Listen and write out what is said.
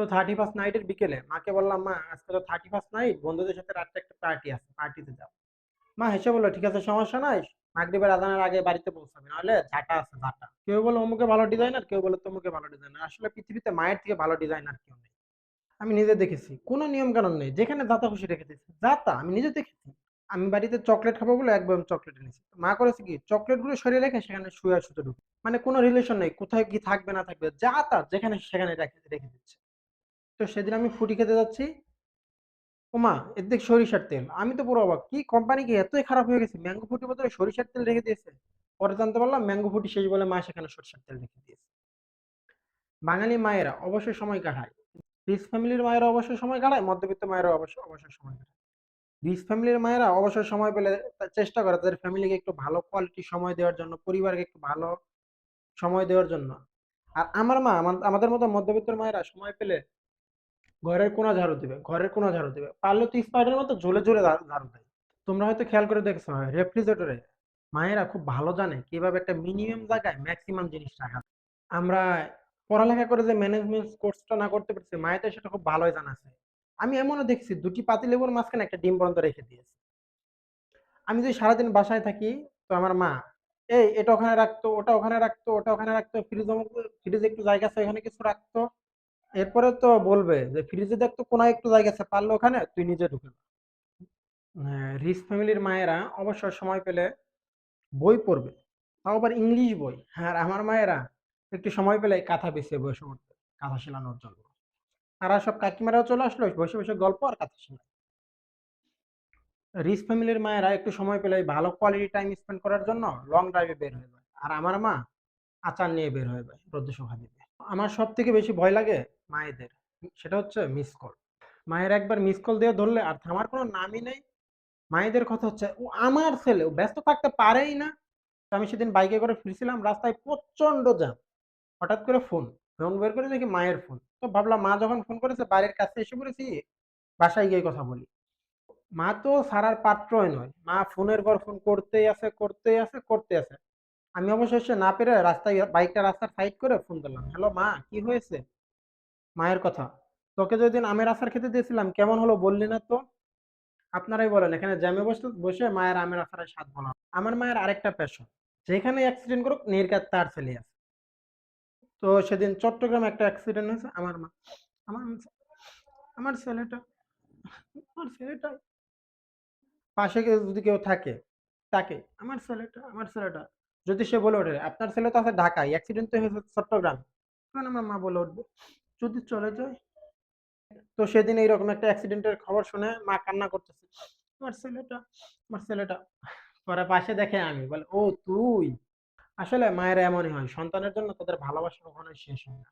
তো thirty first নাইটের বিকেলে মাকে বললাম, মা, আজকে তো থার্টি ফার্স্ট নাইট বন্ধুদের সাথে রাত্রে একটা পার্টি আছে পার্টিতে যাও। মা হেসে বলল, ঠিক আছে, সমস্যা নাই মাগরিবের আজানের আগে বাড়িতে পৌঁছাবে, নাহলে ঝাঁটা আছে, ঝাঁটা। কেউ বলে অমুকে ভালো ডিজাইনার কেউ বলে তমুকে ভালো ডিজাইনার আসলে পৃথিবীতে মায়ের থেকে ভালো ডিজাইনার কেউ নেই। আমি নিজে দেখেছি, কোনো নিয়ম কানুন নেই, যেখানে দাতা খুশি রেখে দিয়েছে যাতা আমি নিজে দেখেছি। আমি বাড়িতে চকলেট খাব বলে একবার চকলেট এনেছি। মা করেছে কি চকলেটগুলো সরিয়ে রেখে সেখানে শুয়ে শুতে ঢুকে। মানে কোনো রিলেশন নেই, কোথায় কি থাকবে না থাকবে, যা তার যেখানে সেখানে রেখে রেখে দিচ্ছে। তো সেদিন আমি ফুটি খেতে যাচ্ছি। ওমা, এর দেখ সরিষার তেল। আমি তো পুরো অবাক। কি কোম্পানি কি? এতই খারাপ হয়ে গেছে। ম্যাঙ্গো ফুটি বদলে সরিষার তেল রেখে দিয়েছে। পরে জানতে পারলাম ম্যাঙ্গো ফুটি শেষ বলে মা সেখানে সরিষার তেল রেখে দিয়েছে। বাঙালি মায়েরা অবশ্যই সময় কাটায়। রিচ ফ্যামিলির মায়েরা অবশ্যই সময় কাটায়, মধ্যবিত্ত মায়েরা অবশ্যই অবশ্যই সময় কাটায়। রিচ ফ্যামিলির মায়েরা অবশ্যই সময় পেলে চেষ্টা করে তাদের ফ্যামিলিকে একটু ভালো কোয়ালিটি সময় দেওয়ার জন্য, পরিবারকে একটু ভালো সময় দেওয়ার জন্য। আর আমার মা আমাদের মতো মধ্যবিত্ত মায়েরা সময় পেলে ঘরের কোনা ঝাড়ু দিবে, ঘরের কোনা ঝাড়ু দিবে। পারলে তো স্পাইডারের মতো ঝুলে ঝাড়ু ঝাড়ু দেয় তোমরা হয়তো খেয়াল করে দেখছ রেফ্রিজারেটরে মায়েরা খুব ভালো জানে কীভাবে একটা মিনিমাম জায়গায় ম্যাক্সিমাম জিনিস রাখা আমরা পড়ালেখা করে যে ম্যানেজমেন্ট কোর্সটা না করতে পারছি, মায়েদের সেটা খুব ভালোই জানা আছে। আমি এমনও দেখছি, দুটি পাতি লেবুর মাঝখানে একটা ডিম পর্যন্ত রেখে দিয়েছে। আমি যদি সারাদিন বাসায় থাকি, তো আমার মা, এই, এটা ওখানে রাখতো, ওটা ওখানে রাখতো, ওটা ওখানে রাখতো ফ্রিজ ফ্রিজে একটু জায়গা আছে, ওখানে কিছু রাখতো। এরপরে তো বলবে যে ফ্রিজে দেখতো কোনায় একটু জায়গা আছে পারলে ওখানে তুই নিজে ঢুকে। হ্যাঁ, রিচ ফ্যামিলির মায়েরা অবসর সময় পেলে বই পড়বে তাও আবার ইংলিশ বই। আর আমার মায়েরা একটু সময় পেলে কাঁথা বেছে বসে পড়বে কাঁথা সেলানোর জন্য। তারা সব কাকিমারাও চলে আসলো বসে বসে গল্প আর কাঁথা সেলাই রিচ ফ্যামিলির মায়েরা একটু সময় পেলে ভালো কোয়ালিটি টাইম স্পেন্ড করার জন্য লং ড্রাইভে বের হয়ে যায়। আর আমার মা আচার নিয়ে বের হয়ে যায় রোদ্র শোভা দিতে। আমার সব থেকে বেশি ভয় লাগে মায়েদের। সেটা হচ্ছে মিস কল মায়ের একবার মিস কল দিয়ে ধরলে আর থামার কোনো নামই নেই। মায়েদের কথা হচ্ছে, ও আমার ছেলে, ও ব্যস্ত থাকতে পারেই না। আমি সেদিন বাইকে করে ফিরছিলাম, রাস্তায় প্রচণ্ড জ্যাম হঠাৎ করে ফোন ফোন বের করে দেখি মায়ের ফোন তো ভাবলাম মা যখন ফোন করেছে বাড়ির কাছে এসে পড়েছি, বাসায় গিয়ে কথা বলি। মা তো সারার পাত্রই নয়। মা ফোনের পর ফোন করতেই আছে করতেই আছে করতে আছে। আমি অবশেষে না পেরে রাস্তায়, বাইকটা রাস্তার সাইড করে ফোন দিলাম হ্যালো মা, কি হয়েছে? মায়ের কথা। তোকে যেদিন আমের আচার খেতে দিয়েছিলাম, কেমন হলো বললি না তো? আপনারাই বলেন, এখানে জ্যামে বসে বসে মায়ের আমের আচারের স্বাদ বলা। আমার মায়ের আরেকটা পেশন যেখানে অ্যাক্সিডেন্ট করুক, নির্ঘাত তার ছেলে আছে। তো সেদিন চট্টগ্রামে একটা অ্যাক্সিডেন্ট হয়েছে, আমার মা, আমার আমার ছেলেটা আমার ছেলেটা পাশে যদি কেউ থাকে, তাকে, আমার ছেলেটা আমার ছেলেটা, যদি সে বলে ওঠে, আপনার ছেলে তো আছে ঢাকায় অ্যাক্সিডেন্ট তো হয়েছে চট্টগ্রাম। তখন আমার মা বলে উঠবে যদি চলে যায়। তো সেদিন এইরকম একটা অ্যাক্সিডেন্টের খবর শুনে মা কান্না করতেছে। আমার ছেলেটা আমার ছেলেটা। পরে পাশে দেখে আমি, বলে, ও, তুই? আসলে মায়েরা এমনই হয়, সন্তানের জন্য তাদের ভালোবাসা কখনোই শেষ হয় না।